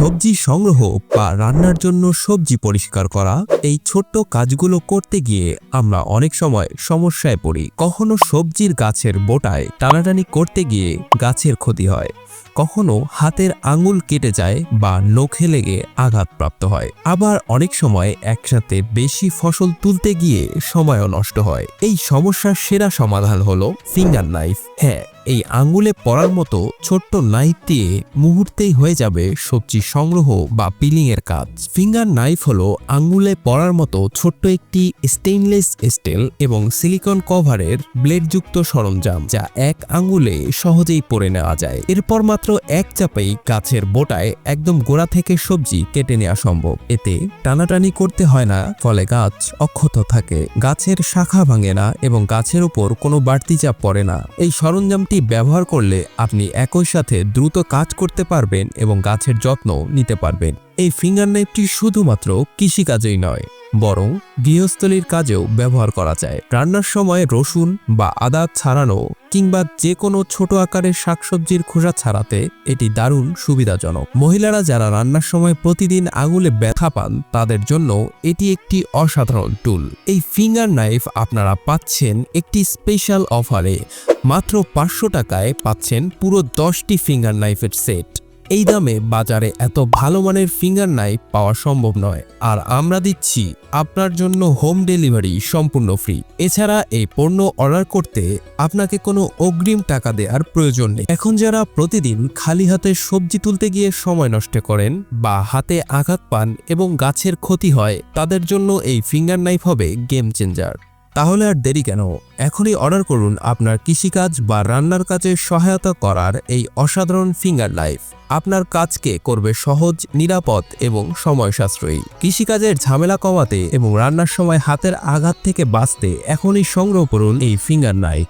সবজি সংগ্রহ বা রান্নার জন্য সবজি পরিষ্কার করা, এই ছোট্ট কাজগুলো করতে গিয়ে আমরা অনেক সময় সমস্যায় পড়ি। কখনো সবজির গাছের বোটায় টানাটানি করতে গিয়ে গাছের ক্ষতি হয়। কখনো হাতের আঙুল কেটে যায় বা নখে লেগে আঘাতপ্রাপ্ত হয়। আবার অনেক সময় একসাথে বেশি ফসল তুলতে গিয়ে সময়ও নষ্ট হয়। এই সমস্যার সেরা সমাধান হলো ফিঙ্গার নাইফ হ্যাঁ এই আঙ্গুলে পড়ার মতো ছোট্ট নাইফ দিয়ে মুহূর্তেই হয়ে যাবে সবজি সংগ্রহ বা পিলিং এর কাজ। ফিঙ্গার নাইফ হলো আঙ্গুলে পড়ার মতো ছোট্ট একটি স্টেইনলেস স্টিল এবং সিলিকন কভারের ব্লেডযুক্ত সরঞ্জাম, যা এক আঙ্গুলে সহজেই পরে নেওয়া যায়। এরপর মাত্র এক চাপেই গাছের বোটায় একদম গোড়া থেকে সবজি কেটে নেওয়া সম্ভব। এতে টানাটানি করতে হয় না, ফলে গাছ অক্ষত থাকে। গাছের শাখা ভাঙে না এবং গাছের উপর কোনো বাড়তি চাপ পড়ে না। এই সরঞ্জামটি ব্যবহার করলে আপনি একই সাথে দ্রুত কাজ করতে পারবেন এবং গাছের যত্ন নিতে পারবেন। এই ফিঙ্গার নাইফটি শুধুমাত্র কৃষিকাজেই নয়। বরং গৃহস্থলীর কাজেও ব্যবহার করা যায়। রান্নার সময় রসুন বা আদা ছাড়ানো কিংবা যে কোনো ছোট আকারের শাকসবজির খোসা ছাড়াতে এটি দারুণ সুবিধাজনক। মহিলারা যারা রান্নার সময় প্রতিদিন আঙুলে ব্যথা পান, তাদের জন্য এটি একটি অসাধারণ টুল এই ফিঙ্গার নাইফ আপনারা পাচ্ছেন একটি স্পেশাল অফারে মাত্র পাঁচশো টাকায় পাচ্ছেন পুরো দশটি ফিঙ্গার নাইফের সেট এই দামে বাজারে এত ভালো মানের ফিঙ্গার নাইফ পাওয়া সম্ভব নয়। আর আমরা দিচ্ছি আপনার জন্য হোম ডেলিভারি সম্পূর্ণ ফ্রি। এছাড়া এই পণ্য অর্ডার করতে আপনাকে কোনো অগ্রিম টাকা দেওয়ার প্রয়োজন নেই। এখন যারা প্রতিদিন খালি হাতে সবজি তুলতে গিয়ে সময় নষ্ট করেন বা হাতে আঘাত পান এবং গাছের ক্ষতি হয়, তাদের জন্য এই ফিঙ্গার নাইফ হবে গেম চেঞ্জার। তাহলে আর দেরি কেন? এখনই অর্ডার করুন আপনার কৃষিকাজ বা রান্নার কাজে সহায়তা করার এই অসাধারণ ফিঙ্গার লাইফ আপনার কাজকে করবে সহজ, নিরাপদ এবং সময় সাশ্রয়ী কৃষিকাজের ঝামেলা কমাতে এবং রান্নার সময় হাতের আঘাত থেকে বাঁচতে এখনই সংগ্রহ করুন এই ফিঙ্গার নাইফ